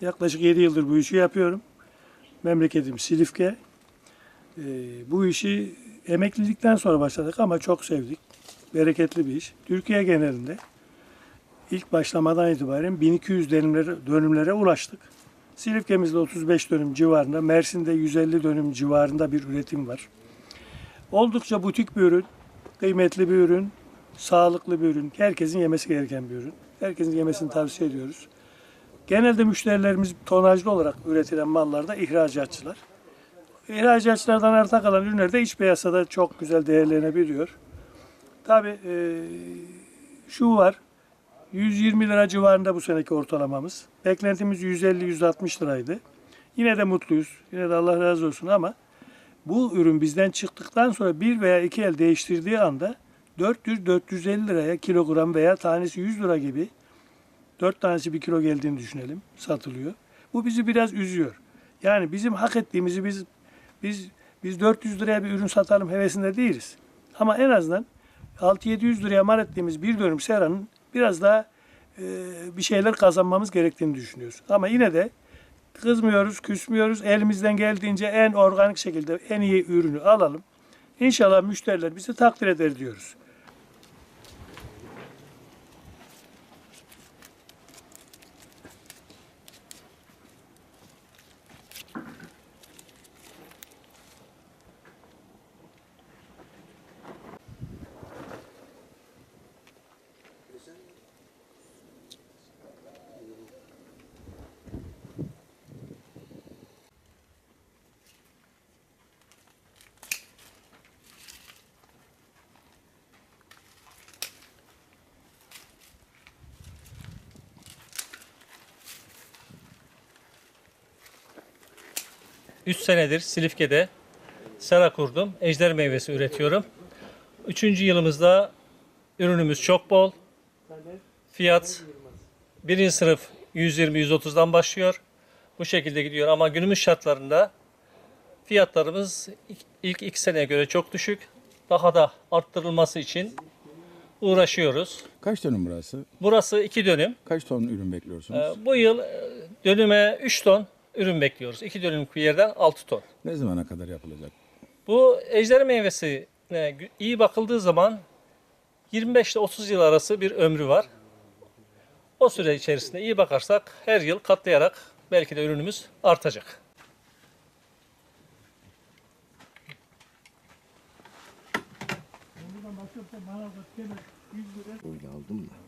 Yaklaşık 7 yıldır bu işi yapıyorum. Memleketim Silifke. Ee, bu işi emeklilikten sonra başladık ama çok sevdik. Bereketli bir iş. Türkiye genelinde ilk başlamadan itibaren 1200 dönümlere, dönümlere ulaştık. Silifke'mizde 35 dönüm civarında, Mersin'de 150 dönüm civarında bir üretim var. Oldukça butik bir ürün, kıymetli bir ürün, sağlıklı bir ürün, herkesin yemesi gereken bir ürün. Herkesin yemesini tavsiye ediyoruz. Genelde müşterilerimiz tonajlı olarak üretilen mallarda ihracatçılar. İhracatçılardan arta kalan ürünler de iç piyasada çok güzel değerlenebiliyor. Tabii e, şu var, 120 lira civarında bu seneki ortalamamız. Beklentimiz 150-160 liraydı. Yine de mutluyuz. Yine de Allah razı olsun ama bu ürün bizden çıktıktan sonra bir veya iki el değiştirdiği anda 400-450 liraya kilogram veya tanesi 100 lira gibi 4 tanesi bir kilo geldiğini düşünelim satılıyor. Bu bizi biraz üzüyor. Yani bizim hak ettiğimizi biz biz biz 400 liraya bir ürün satalım hevesinde değiliz. Ama en azından 6-700 liraya mal ettiğimiz bir dönüm seranın biraz daha e, bir şeyler kazanmamız gerektiğini düşünüyoruz. Ama yine de kızmıyoruz, küsmüyoruz. Elimizden geldiğince en organik şekilde en iyi ürünü alalım. İnşallah müşteriler bizi takdir eder diyoruz. Üç senedir Silifke'de sera kurdum. Ejder meyvesi üretiyorum. Üçüncü yılımızda ürünümüz çok bol. Fiyat birinci sınıf 120-130'dan başlıyor. Bu şekilde gidiyor ama günümüz şartlarında fiyatlarımız ilk- ilk iki seneye göre çok düşük. Daha da arttırılması için uğraşıyoruz. Kaç dönüm burası? Burası iki dönüm. Kaç ton ürün bekliyorsunuz? Ee, Bu yıl e, dönüme 3 ton ürün bekliyoruz. 2 dönümlük bir yerden 6 ton. ne zamana kadar yapılacak? Bu ejder meyvesi iyi bakıldığı zaman 25 ile 30 yıl arası bir ömrü var. O süre içerisinde iyi bakarsak her yıl katlayarak belki de ürünümüz artacak. Öyle aldım da.